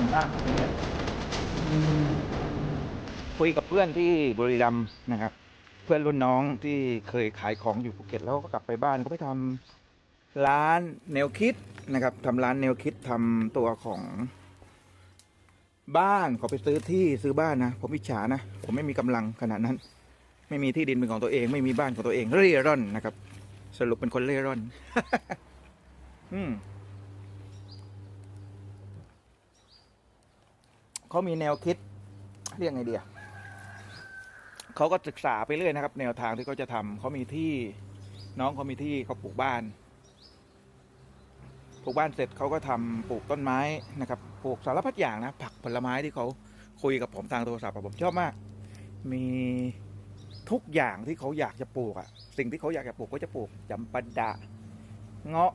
นมากเนี่ยคุยกับเพื่อนที่บุรีรัมย์นะครับ เพื่อนรุ่นน้องที่เคยขายของอยู่ภูเก็ตแล้วก็กลับไปบ้านก็ไปทำร้านแนวคิดนะครับทำร้านแนวคิดทำตัวของบ้านเขาไปซื้อที่ซื้อบ้านนะผมอิจฉานะผมไม่มีกำลังขนาดนั้น ไม่มีที่ดินเป็นของตัวเอง ไม่มีบ้านของตัวเองเร่ร่อนนะครับ สรุปเป็นคนเร่ร่อน อืม เขามีแนวคิดเรียกไงเดียเขาก็ศึกษาไปเรื่อยนะครับ แนวทางที่เขาจะทำเขามีที่น้องเขามีที่เขาปลูกบ้านปลูกบ้านเสร็จเขาก็ทำปลูกต้นไม้นะครับปลูกสารพัดอย่างนะผักผลไม้ที่เขาคุยกับผมทางโทรศัพท์ผมชอบมาก มีทุกอย่างที่เขาอยากจะปลูกอะสิ่งที่เขาอยากจะปลูกก็จะปลูกจำปาดะเงาะ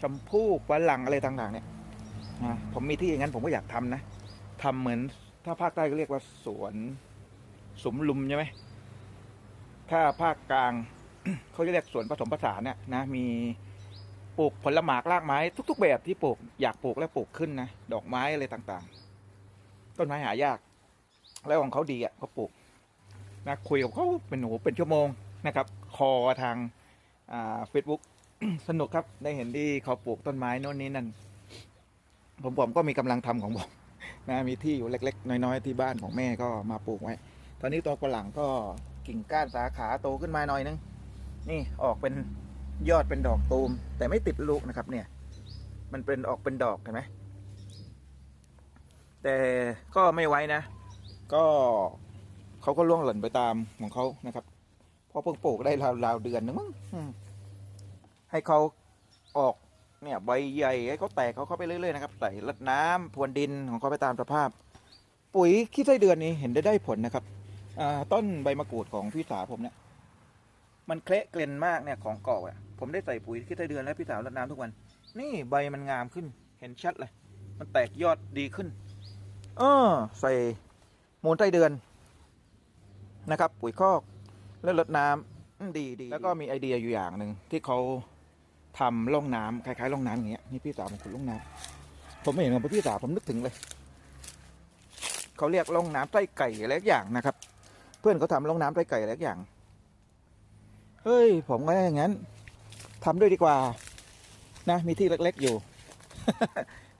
ชมพู่ฝรั่งอะไรต่างๆเนี่ยนะผมมีที่อย่างนั้นผมก็อยากทำนะ ทำเหมือนถ้าภาคใต้ก็เรียกว่าสวนสมลุมใช่ไหมถ้าภาคกลางเขาเรียกสวนผสมผสานเนี่ยนะมีปลูกผลหมากรากไม้ ทุก ๆ แบบที่ปลูกอยากปลูกและปลูกขึ้นนะดอกไม้อะไรต่างๆ ต้นไม้หายาก แล้วของเขาดีอะเขาปลูกนะคุยกับเขาเป็นหนูเป็นชั่วโมงนะครับ คอทางอ่าเฟซบุ๊กสนุกครับได้เห็นที่เขาปลูกต้นไม้โน่นนี่นั่นผมผมก็มีกำลังทำของผม นะมีที่อยู่เล็ก ๆ น้อย ๆ ที่บ้านของแม่ก็มาปลูกไว้ ตอนนี้ตัวฝรั่งก็กิ่งก้านสาขาโตขึ้นมาหน่อยนึง นี่ออกเป็นยอดเป็นดอกตูม แต่ไม่ติดลูกนะครับ เนี่ย มันเป็นออกเป็นดอกเห็นไหมแต่ก็ไม่ไว้นะ ก็เขาก็ล่วงหล่นไปตามของเขานะครับพราะเพิ่งปลูกได้ราวๆเดือนนึงมั้งให้เขาออก เนี่ยใบใหญ่ให้เขาแตกเขาเข้าไปเรื่อยๆนะครับใส่รดน้ำพรวนดินของเขาไปตามสภาพ ปุ๋ยขี้ไส้เดือนนี้เห็นได้ได้ผลนะครับอต้นใบมะกรูดของพี่สาวผมเนี่ย มันเคละเกลนมากเนี่ยของเกาะอะผมได้ใส่ปุ๋ยขี้ไส้เดือนและพี่สาวรดน้ำทุกวัน นี่ใบมันงามขึ้น เห็นชัดเลย มันแตกยอดดีขึ้น เออ ใส่มูลไส้เดือนนะครับ ปุ๋ยคอกแล้วรดน้ำอืมดีดีแล้วก็มีไอเดียอยู่อย่างหนึ่งที่เขา ทำร่องน้ำคล้ายๆร่องน้ำอย่างเงี้ยนี่พี่สาวผมขุดร่องน้ำผมไม่เห็นของพี่สาวผมนึกถึงเลยเขาเรียกร่องน้ำไส้ไก่อะไรอย่างนะครับ เพื่อนเขาทำร่องน้ำไส้ไก่อะไรอย่าง เฮ้ย ผมก็อย่างนั้นทำด้วยดีกว่า นะ มีที่เล็กๆอยู่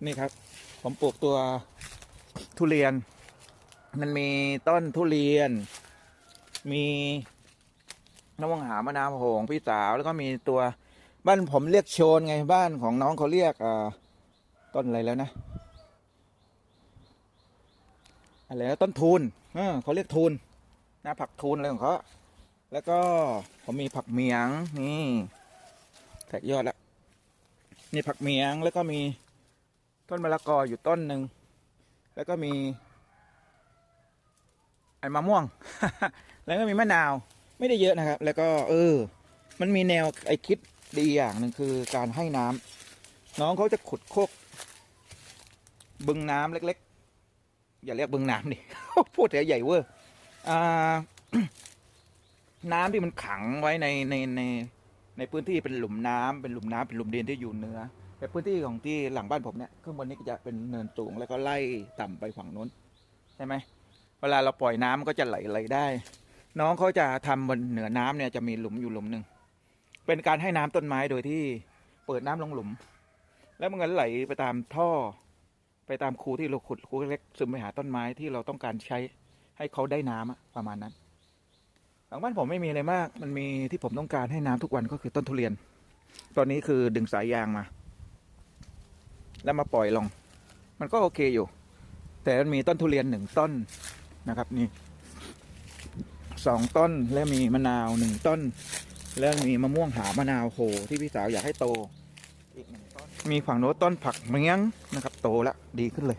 นี่ครับ ผมปลูกตัวทุเรียน มันมีต้นทุเรียน มีน้ำมังหามะนาวโหงพี่สาวแล้วก็มีตัว บ้านผมเรียกโชนไงบ้านของน้องเขาเรียกต้นอะไรแล้วนะอะไรนะต้นทูนเออเขาเรียกทูนนะผักทูนอะไรของเขาแล้วก็ผมมีผักเมียงนี่แตกยอดแล้วนี่ผักเมียงแล้วก็มีต้นมะละกออยู่ต้นหนึ่งแล้วก็มีไอ้มะม่วง แล้วก็มีมะนาว ไม่ได้เยอะนะครับ แล้วก็ เออ มันมีแนวไอคิด ดีอย่างหนึ่งคือการให้น้ำน้องเขาจะขุดโคก บึงน้ำเล็ก ๆ อย่าเรียกบึงน้ำดิพูดแต่ใหญ่เวอร์อ่าน้ำที่มันขังไว้ในในในในพื้นที่เป็นหลุมน้ำเป็นหลุมน้ำเป็นหลุมดินที่อยู่เนื้อแต่พื้นที่ของที่หลังบ้านผมเนี่ยข้างบนนี้ก็จะเป็นเนินสูงแล้วก็ไล่ต่ำไปฝั่งนู้นใช่ไหมเวลาเราปล่อยน้ำมันก็จะไหลไหลได้ น้องเขาจะทำบนเหนือน้ำเนี่ยจะมีหลุมอยู่หลุมหนึ่ง เป็นการให้น้ำต้นไม้โดยที่เปิดน้ำลงหลุม แล้วมันก็ไหลไปตามท่อ ไปตามคูที่เราขุดคูเล็กซึมไปหาต้นไม้ที่เราต้องการใช้ให้เขาได้น้ำอะประมาณนั้นหลังบ้านผมไม่มีอะไรมาก มันมีที่ผมต้องการให้น้ำทุกวันก็คือต้นทุเรียน ตอนนี้คือดึงสายยางมา แล้วมาปล่อยลง มันก็โอเคอยู่ แต่มันมีต้นทุเรียนหนึ่งต้นนะครับนี่สองต้นแล้วมีมะนาวหนึ่งต้น แล้วมีมะม่วงหามะนาวโหที่พี่สาวอยากให้โตอีกหนึ่งต้นมีฝั่งโน้นต้นผักเมียงนะครับโตแล้วดีขึ้นเลย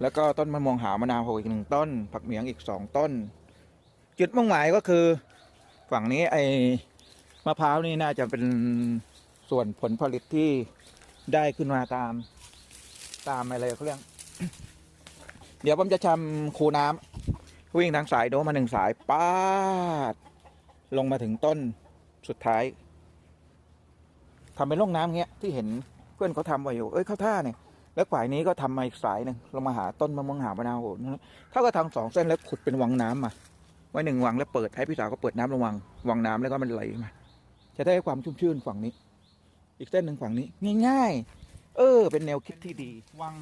แล้วก็ต้นมะม่วงหามะนาวโหอีกหนึ่งต้น ผักเมียงอีกสองต้น จุดมุ่งหมายก็คือ ฝั่งนี้ไอ้มะพร้าวนี่น่าจะเป็นส่วนผลผลิตที่ได้ขึ้นมาตามตามอะไรเขาเรียกเดี๋ยวผมจะทำคูน้ำวิ่งทางสายโดมาหนึ่งสายป้าด ลงมาถึงต้น สุดท้ายทำเป็นร่องน้ำเงี้ยที่เห็นเพื่อนเขาทำไว้อยู่ เอ้ยเข้าท่าเนี่ยแล้วฝ่ายนี้ก็ทำมาอีกสายหนึ่งลงมาหาต้นมะม่วงหามะนาวโหนถ้าก็ทางสองเส้นแล้วขุดเป็นวังน้ำมาไว้หนึ่งวังแล้วเปิดให้พี่สาวก็เปิดน้ำลงวังวังน้ำแล้วก็มันไหลมาจะได้ความชุ่มชื่นฝั่งนี้ อีกเส้นหนึ่งฝั่งนี้ ง่าย ๆ เออ เป็นแนวคิดที่ดี วัง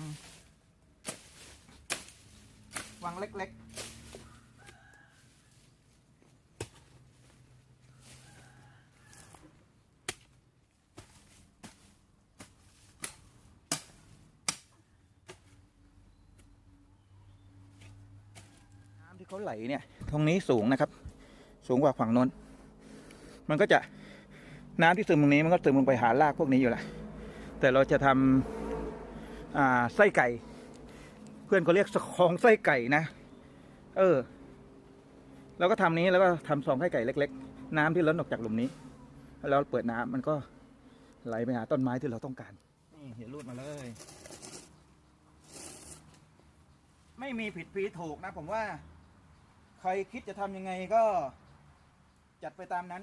วังเล็ก ๆ ที่เขาไหลเนี่ยตรงนี้สูงนะครับ สูงกว่าฝั่งโน้น มันก็จะน้ำที่ซึมตรงนี้มันก็ซึมลงไปหารากพวกนี้อยู่แหละแต่เราจะทำอ่าไส้ไก่ เพื่อนเขาเรียกสคองไส้ไก่นะ เออเราก็ทำนี้แล้วก็ทำซองไส้ไก่เล็ก ๆ น้ำที่ล้นออกจากหลุมนี้ แล้วเปิดน้ำมันก็ไหลไปหาต้นไม้ที่เราต้องการนี่เดี๋ยวรูดมาเลย ไม่มีผิดผีถูกนะผมว่า ใครคิดจะทำยังไงก็จัดไปตามนั้น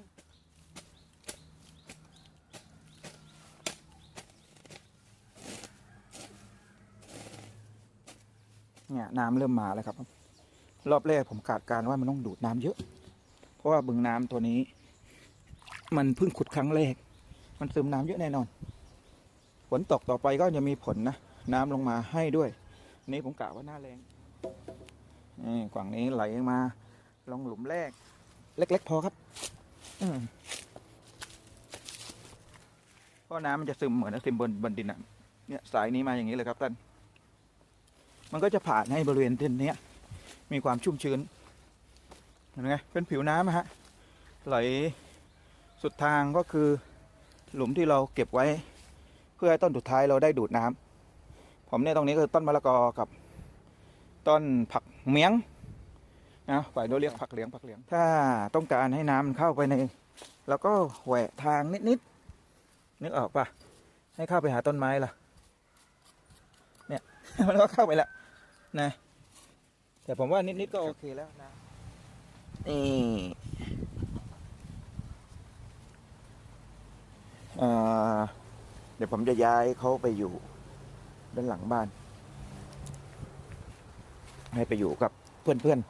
เนี่ยน้ำเริ่มมาแล้วครับ รอบแรกผมคาดการว่ามันต้องดูดน้ำเยอะ เพราะว่าบึงน้ำตัวนี้ มันเพิ่งขุดครั้งแรก มันซึมน้ำเยอะแน่นอน ฝนตกต่อไปก็จะมีผลนะ น้ำลงมาให้ด้วย นี่ผมกะว่าหน้าแรง นี่ฝั่งนี้ไหลมา ลงหลุมแรก เล็ก ๆ พอครับเพราะน้ำมันจะซึมเหมือนซึมบนบนดินอะเนี่ยสายนี้มาอย่างนี้เลยครับท่าน มันก็จะผ่านให้บริเวณดินนี้มีความชุ่มชื้นเห็นไหมเป็นผิวน้ำฮะ ไหลสุดทางก็คือหลุมที่เราเก็บไว้ เพื่อให้ต้นสุดท้ายเราได้ดูดน้ำผมเนี่ยตรงนี้คือต้นมะละกอกับ ต้นผักเมียงนะฝ่ายโน้นเรียกผักเหลียงผักเหลียง ถ้าต้องการให้น้ำมันเข้าไปใน แล้วก็แหวะทางนิดๆนึกออกปะให้เข้าไปหาต้นไม้ล่ะ เนี่ย มันก็เข้าไปแล้วนะ แต่ผมว่านิดๆก็โอเคแล้วนะนี่อ่าเดี๋ยวผมจะย้ายเขาไปอยู่ด้านหลังบ้าน ให้ไปอยู่กับเพื่อนๆ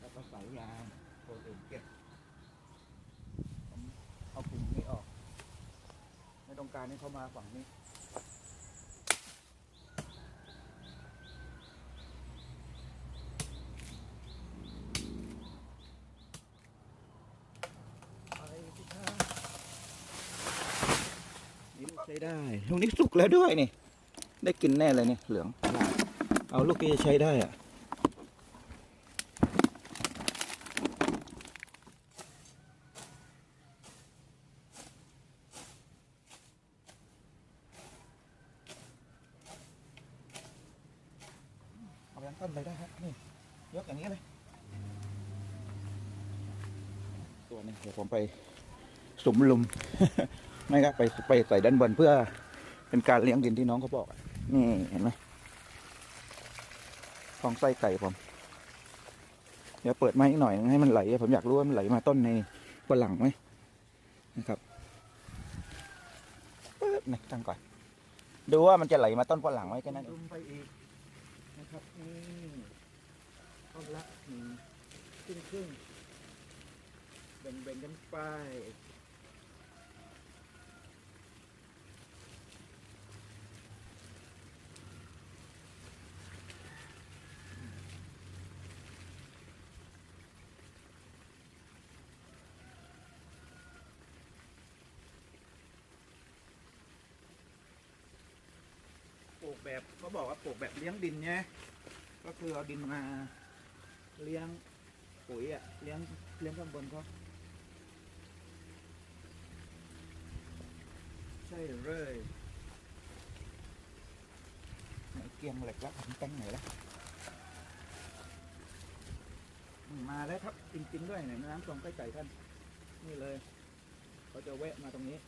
แล้วก็ใสายางตัวอื่นเก็บผมเอาปุ่มนี้ออก ไม่ต้องการให้เขามาฝั่งนี้ นี่ลูกใช้ ได้ลูกนี้สุกแล้วด้วยนี่ ได้กินแน่เลยนี่เหลือง เอาลูกที่จะใช้ได้อะเอาไปทั้งต้นเลยได้ครับนี่ยกอย่างนี้เลยตัวนี้เดี๋ยวผมไปสมลุม ไม่ครับไปไปใส่ด้านบนเพื่อเป็นการเลี้ยงดินที่น้องเขาบอกนี่เห็นไหมฟองไส้ไก่ผมเดี๋ยวเปิดไม้อีกหน่อยให้มันไหล ผมอยากรู้ว่ามันไหลมาต้นในฝรั่งไหมนะครับปึ๊บนะตั้งก่อน ดูว่ามันจะไหลมาต้นฝรั่งไหมแค่นั้นดุมไปอีกนะครับนี่ต้นละหนึ่งครึ่งครึ่งแบ่งแบ่งกันไป แบบเขาบอกว่าปลูกแบบเลี้ยงดินไงก็คือเอาดินมาเลี้ยงปุ๋ยอะเลี้ยงเลี้ยงข้างบนเขาใช่เลยไหนเกียงเหล็กแล้วผมตั้งไหนแล้วมาแล้วครับจริงๆด้วยเนี่ยน้ำทรงใกล้ไก่ท่าน นี่เลยเขาจะแวะมาตรงนี้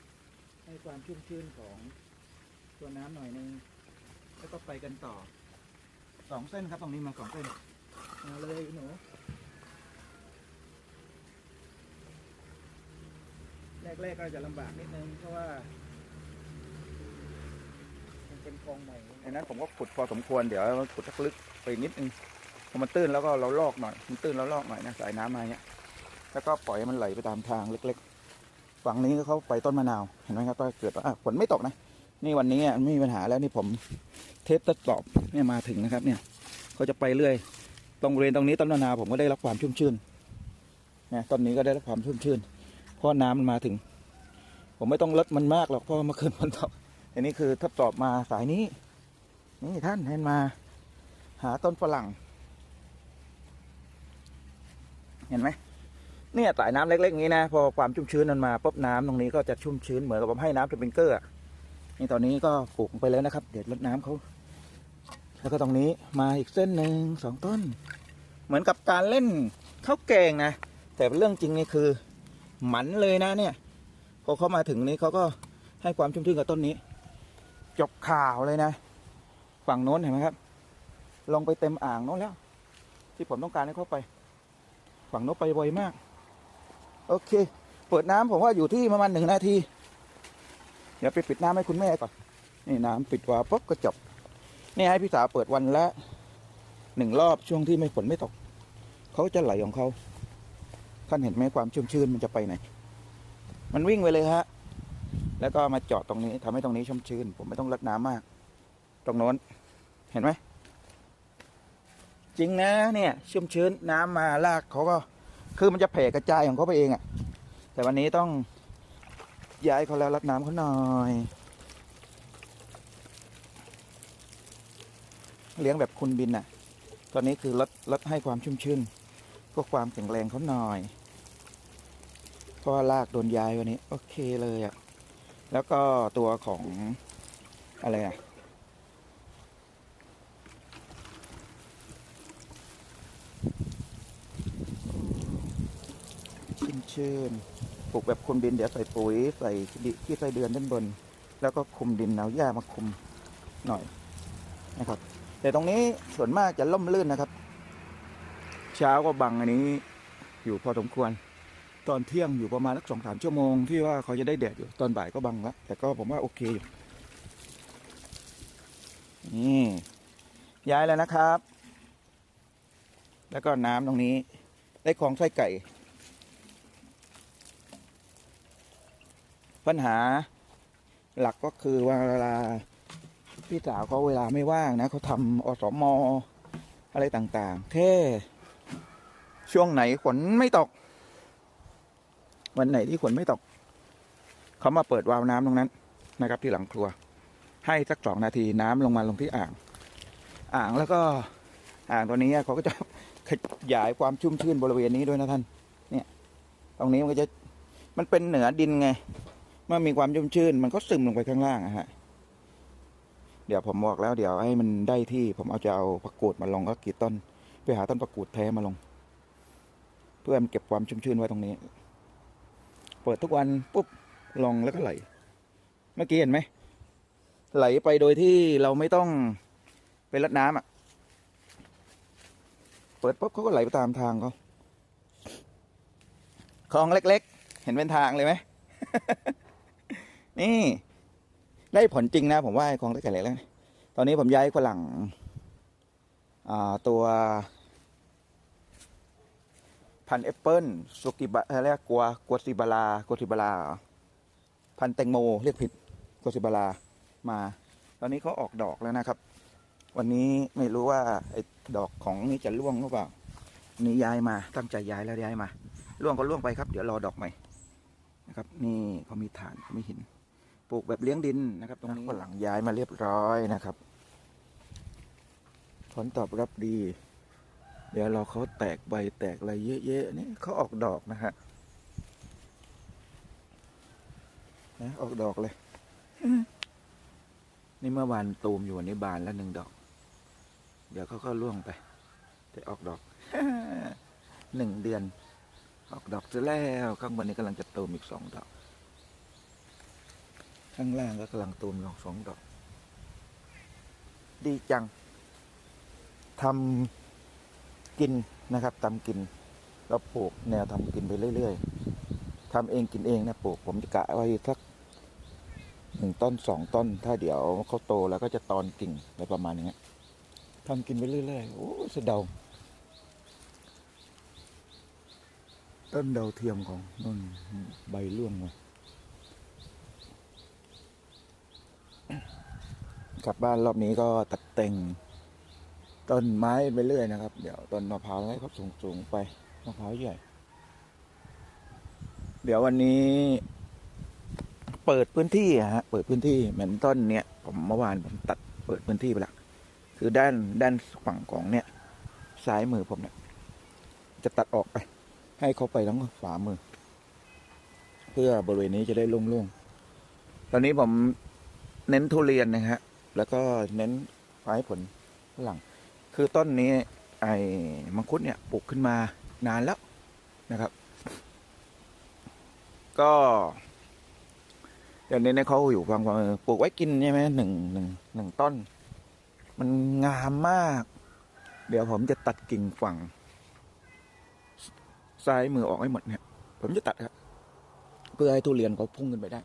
ให้ความชุ่มชื้นของตัวน้ำหน่อยนึง แล้วก็ไปกันต่อสองเส้นครับตรงนี้มาสองเส้นมาเลยหนูแรกๆก็จะลำบากนิดนึงเพราะว่ามันเป็นคลองใหม่ดังนั้นผมก็ขุดพอสมควรเดี๋ยวขุดสักลึกไปนิดนึงพอมันตื้นแล้วก็เราลอกหน่อยมันตื้นแล้วลอกหน่อยนะสายน้ำมาเนี้ยแล้วก็ปล่อยให้มันไหลไปตามทางเล็กๆฝั่งนี้เขาไปต้นมะนาวเห็นไหมครับว่าเกิดว่าฝนไม่ตกนะ นี่วันนี้อะไม่มีปัญหาแล้วนี่ผมเทสทดสอบเนี่ยมาถึงนะครับ เนี่ยเขาจะไปเรื่อย ตรงบริเวณตรงนี้ต้นนาผมก็ได้รับความชุ่มชื้นนะต้นนี้ก็ได้รับความชุ่มชื้นเพราะน้ำมันมาถึง ผมไม่ต้องลดมันมากหรอกเพราะเมื่อคืนฝนตกอันนี้คือทดสอบมาสายนี้ นี่ท่านเห็นมา หาต้นฝรั่ง เห็นไหมเนี่ยสายน้ำเล็กๆนี้นะ พอความชุ่มชื้นมันมาปุ๊บน้ำตรงนี้ก็จะชุ่มชื้นเหมือนกับผมให้น้ำสปริงเกอร์อ นี่ตอนนี้ก็ปลูกไปแล้วนะครับ เดี๋ยวรดน้ำเขาแล้วก็ตรงนี้มาอีกเส้นหนึ่งสองต้น เหมือนกับการเล่นข้าวแกงนะ แต่เรื่องจริงนี่คือหมันเลยนะเนี่ย พอเขามาถึงนี้เขาก็ให้ความชุ่มชื้นกับต้นนี้ จบข่าวเลยนะ ฝั่งโน้นเห็นไหมครับ ลงไปเต็มอ่างโน้นแล้ว ที่ผมต้องการให้เขาไป ฝั่งโน้นไปบ่อยมาก โอเค เปิดน้ำผมว่าอยู่ที่ประมาณหนึ่งนาที เดี๋ยวไปปิดน้ำให้คุณแม่ก่อน นี่น้ำปิดวาปุ๊บก็จบ นี่ให้พี่สาวเปิดวันละหนึ่งรอบช่วงที่ไม่ฝนไม่ตก เขาจะไหลของเขาท่านเห็นไหมความชุ่มชื้นมันจะไปไหน มันวิ่งไปเลยฮะ แล้วก็มาจอดตรงนี้ทำให้ตรงนี้ชุ่มชื้น ผมไม่ต้องรดน้ำมาก ตรงโน้น เห็นไหม จริงนะเนี่ย ชุ่มชื้นน้ำมาลากเขาก็ คือมันจะแผ่กระจายของเขาไปเองอะ่ะ แต่วันนี้ต้อง ย้ายเขาแล้วรดน้ำเขาหน่อย เลี้ยงแบบคุณบินอะ ตอนนี้คือลดลดให้ความชุ่มชื้นเพื่อความแข็งแรงเขาหน่อย เพราะว่าลากโดนย้ายวันนี้ โอเคเลยอะ แล้วก็ตัวของอะไรอะชื่นชื่น ลูกแบบคุมดินเดี๋ยวใส่ปุ๋ยใส่ขี้ไส้เดือนด้านบน แล้วก็คุมดินเอาหญ้ามาคุมหน่อยนะครับ แต่ตรงนี้ส่วนมากจะล่มลื่นนะครับ เช้าก็บังอันนี้อยู่พอสมควร ตอนเที่ยงอยู่ประมาณสักสองสามชั่วโมงที่ว่าเขาจะได้แดดอยู่ตอนบ่ายก็บังแล้วแต่ก็ผมว่าโอเคอยู่นี่ย้ายแล้วนะครับ แล้วก็น้ำตรงนี้ ได้ของไส้ไก่ ปัญหาหลักก็คือว่าเวลาพี่สาวเขาเวลาไม่ว่างนะเขาทำอสมอะไรต่างๆ แค่ ช่วงไหนฝนไม่ตก วันไหนที่ฝนไม่ตก เขามาเปิดวาล์วน้ำตรงนั้นนะครับ ที่หลังครัว ให้สักสองนาทีน้ำลงมาลงที่อ่าง อ่างแล้วก็อ่างตัวนี้เขาก็จะขยายความชุ่มชื้นบริเวณนี้ด้วยนะท่าน เนี่ย ตรงนี้มันก็จะมันเป็นเหนือดินไง เมื่อมีความชุ่มชื้น มันก็ซึมลงไปข้างล่างอะฮะเดี๋ยวผมบอกแล้วเดี๋ยวให้มันได้ที่ผมเอาจะเอาผักกูดมาลงก็กี่ต้นไปหาต้นผักกูดแท้มาลง เพื่อมันเก็บความชุ่มชื้นไว้ตรงนี้ เปิดทุกวันปุ๊บลงแล้วก็ไหล เมื่อกี้เห็นไหมไหลไปโดยที่เราไม่ต้องไปรดน้ำอะ เปิดปุ๊บเขาก็ไหลไปตามทางเขาคลองเล็ก ๆ เห็นเป็นทางเลยไหม นี่ ได้ผลจริงนะ ผมว่าไอ้คลองเล็กๆแล้วตอนนี้ผมย้ายฝรั่งตัว พันแอปเปิลสุกิบะอะไรยกกัวกัวซิบาลากัวซิบาลาพันแตงโมเรียกผิดกัวซิบาลามา ตอนนี้เขาออกดอกแล้วนะครับ วันนี้ไม่รู้ว่าไอ้ดอกของนี่จะร่วงหรือเปล่านนี้ย้ายมาตั้งใจย้ายแล้วย้ายมาร่วงก็ร่วงไปครับ เดี๋ยวรอดอกใหม่นะครับ นี่เขามีฐานเขามีหิน ปลูกแบบเลี้ยงดินนะครับ ตรงนี้หลังย้ายมาเรียบร้อยนะครับ ผลตอบรับดี เดี๋ยวเราเขาแตกใบแตกอะไรเยอะๆนี่เขาออกดอกนะฮะนะออกดอกเลย นี่เมื่อวานตูมอยู่วันนี้บานแล้วหนึ่งดอก เดี๋ยวเขาก็ร่วงไป แต่ออกดอกหนึ่งเดือน ออกดอกเสร็จแล้วข้างบนนี้กำลังจะตูมอีกสองดอก ข้างล่างก็กำลังตูมลองสองดอก ดีจังทำกินนะครับทำกินแล้วปลูกแนวทำกินไปเรื่อยๆทำเองกินเองนะปลูก ผมจะกะไว้สักหนึ่งต้นสองต้น ถ้าเดี๋ยวเขาโตแล้วก็จะตอนกิ่งอะไรประมาณอย่างเงี้ยทำกินไปเรื่อยๆโอ้สะเดา ต้นเดาเทียมของนุ่นใบร่วงเลย กลับบ้านรอบนี้ก็ตัดแต่งต้นไม้ไปเรื่อยนะครับ เดี๋ยวต้นมะพร้าวให้เขาสูงๆไปมะพร้าวใหญ่ เดี๋ยววันนี้ เปิดพื้นที่ฮะเปิดพื้นที่เหมือนต้นเนี้ยผมเมื่อวานผมตัดเปิดพื้นที่ไปละคือด้านด้านฝั่งของเนี่ยซ้ายมือผมเนี่ยจะตัดออกไป ให้เขาไปทั้งฝามือ เพื่อบริเวณนี้จะได้โล่งๆตอนนี้ผมเน้นทุเรียนนะฮะ แล้วก็เน้นไม้ผลฝรั่ง คือต้นนี้ไอ้มังคุดเนี่ยปลูกขึ้นมานานแล้วนะครับ ก็เดี๋ยวนี้เนี่ยเขาอยู่ฟังว่าเออปลูกไว้กินใช่ไหมหนึ่งหนึ่งหนึ่งต้น มันงามมาก เดี๋ยวผมจะตัดกิ่งฝั่งซ้ายมือออกให้หมดเนี่ย ผมจะตัดครับเพื่อให้ทุเรียนเขาพุ่งขึ้นไปได้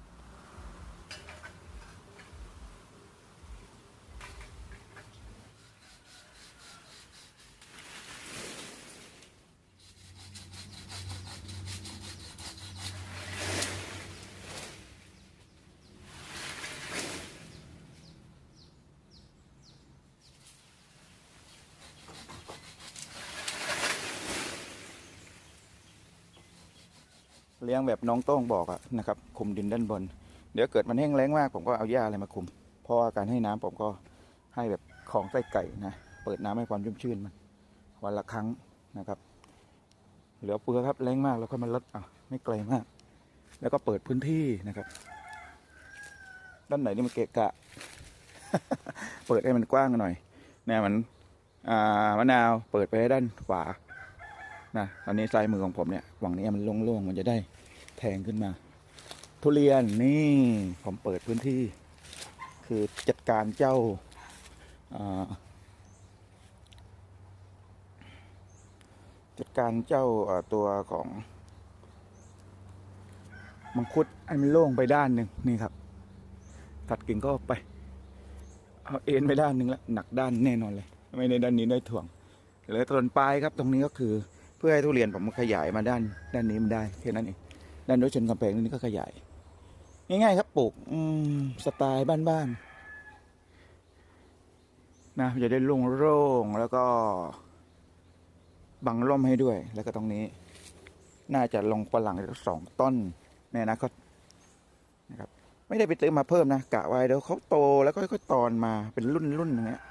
เลี้ยงแบบน้องโต้งบอกอะนะครับคุมดินด้านบน เดี๋ยวเกิดมันแห้งแล้งมากผมก็เอาหญ้าอะไรมาคุม เพราะว่าการให้น้ำผมก็ให้แบบของใส่ไก่นะเปิดน้ำให้ความชุ่มชื่นมันวันละครั้งนะครับ เหลือเฟือครับแรงมากแล้วก็มาลดอะไม่ไกลมาก แล้วก็เปิดพื้นที่นะครับ ด้านไหนนี่มันเกะกะ เปิดให้มันกว้างหน่อยเนี่ยมันอ่ามะนาวเปิดไปให้ด้านขวา นะตอนนี้ซ้ายมือของผมเนี่ยฝั่งนี้มันโล่งๆมันจะได้แทงขึ้นมา ทุเรียนนี่ผมเปิดพื้นที่ คือจัดการเจ้าจัดการเจ้าตัวของมังคุดให้มันโล่งไปด้านหนึ่งนี่ครับ ตัดกิ่งก็ไป เอาเอ็นไปด้านหนึ่งแล้วหนักด้านแน่นอนเลย ไม่ในด้านนี้ได้ถ่วงเหลือต้นปลายครับ ตรงนี้ก็คือ พื่อให้ทุเรียนผมขยายมาด้านด้านนี้มันได้แค่นั้นเองด้านโดยชนกำแพงนี่ก็ขยาย ง่ายๆครับปลูกอืมสไตล์บ้านๆนะจะได้โล่งๆแล้วก็บังร่มให้ด้วย แล้วก็ตรงนี้ น่าจะลงฝรั่งสองต้นในอนาคตนะครับ ไม่ได้ไปซื้อมาเพิ่มนะกะไว้เดี๋ยวเขาโตแล้วก็ค่อยๆตอนมาเป็นรุ่นรุ่นอย่างเงี้ย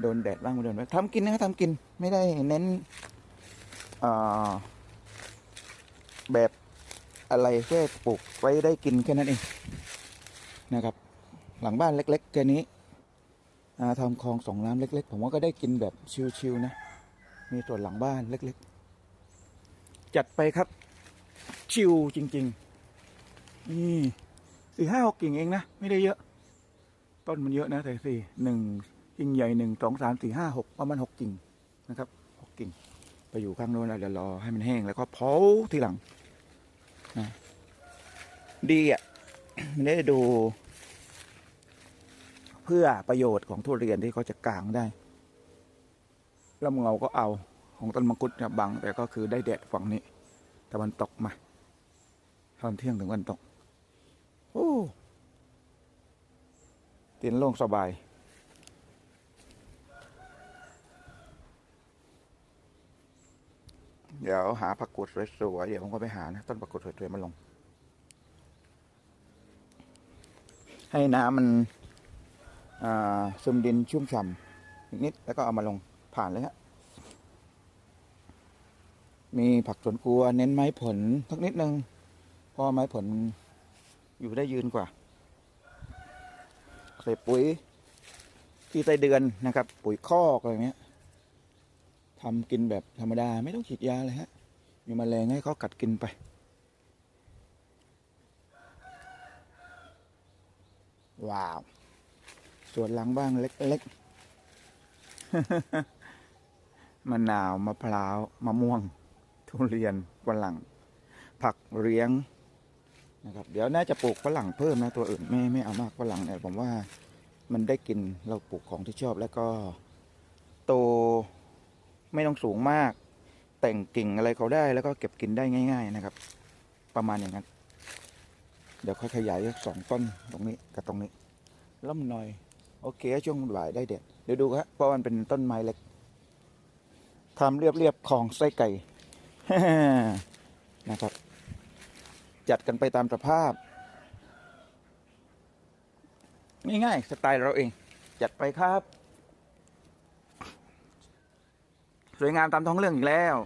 โดนแดดบ้างโดนแดดทำกินนะครับทำกินไม่ได้เน้น แบบอะไรแค่ปลูกไว้ได้กินแค่นั้นเองนะครับ หลังบ้านเล็ก ๆ แค่นี้ทำคลองสองน้ำเล็ก ๆ ผมว่าก็ได้กินแบบชิวๆนะ มีส่วนหลังบ้านเล็ก ๆ จัดไปครับ ชิวจริง ๆ นี่สี่ห้าหกกิ่งเองนะ ไม่ได้เยอะ ต้นมันเยอะนะแต่สี่หนึ่งกิ่งใหญ่หนึ่งสองสามสี่ห้าหกประมาณหกกิ่งนะครับหกกิ่ง ไปอยู่ข้างโน้นแล้วเดี๋ยวรอให้มันแห้งแล้วก็เผาทีหลังนะดีอะไม่ได้ดู เพื่อประโยชน์ของทุเรียนที่เขาจะกลางได้ลำเงาก็เอาของต้นมังคุดเนี่ยบัง แต่ก็คือได้แดดฝั่งนี้ตะวันตกมาตอนเที่ยงถึงวันตก โอ้เตียนโล่งสบาย เดี๋ยวหาผักกุดสวยๆ เดี๋ยวผมก็ไปหานะ ต้นผักกุดสวยๆมาลง ให้น้ำมันซึมดินชุ่มฉ่ำนิดแล้วก็เอามาลงผ่านเลยฮะ มีผักสวนครัวเน้นไม้ผลสักนิดนึงเพราะไม้ผลอยู่ได้ยืนกว่าใส่ปุ๋ยที่ไส้เดือนนะครับ ปุ๋ยคอกอะไรเงี้ย ทำกินแบบธรรมดาไม่ต้องฉีดยาเลยฮะ มีแมลงให้เขากัดกินไป ว้าว สวนหลังบ้างเล็กๆมะนาวมะพร้าวมะม่วง ทุเรียนฝรั่ง ผักเลี้ยงนะครับเดี๋ยวน่าจะปลูกฝรั่งเพิ่มนะตัวอื่นไม่ไม่เอามากฝรั่งเนี่ยผมว่ามันได้กินเราปลูกของที่ชอบแล้วก็โต ไม่ต้องสูงมาก แต่งกิ่งอะไรเขาได้แล้วก็เก็บกินได้ง่าย ๆนะครับ ประมาณอย่างนั้น เดี๋ยวค่อยขยายสองต้นตรงนี้กับตรงนี้ล่มหน่อย โอเคช่วงบ่ายได้เด็ดเดี๋ยวดูครับเพราะมันเป็นต้นไม้เล็กทำเรียบๆของไส้ไก่นะครับ จัดกันไปตามสภาพ ง่ายๆสไตล์เราเอง จัดไปครับ ส วยงามตามท้องเรื่องอีกแล้ว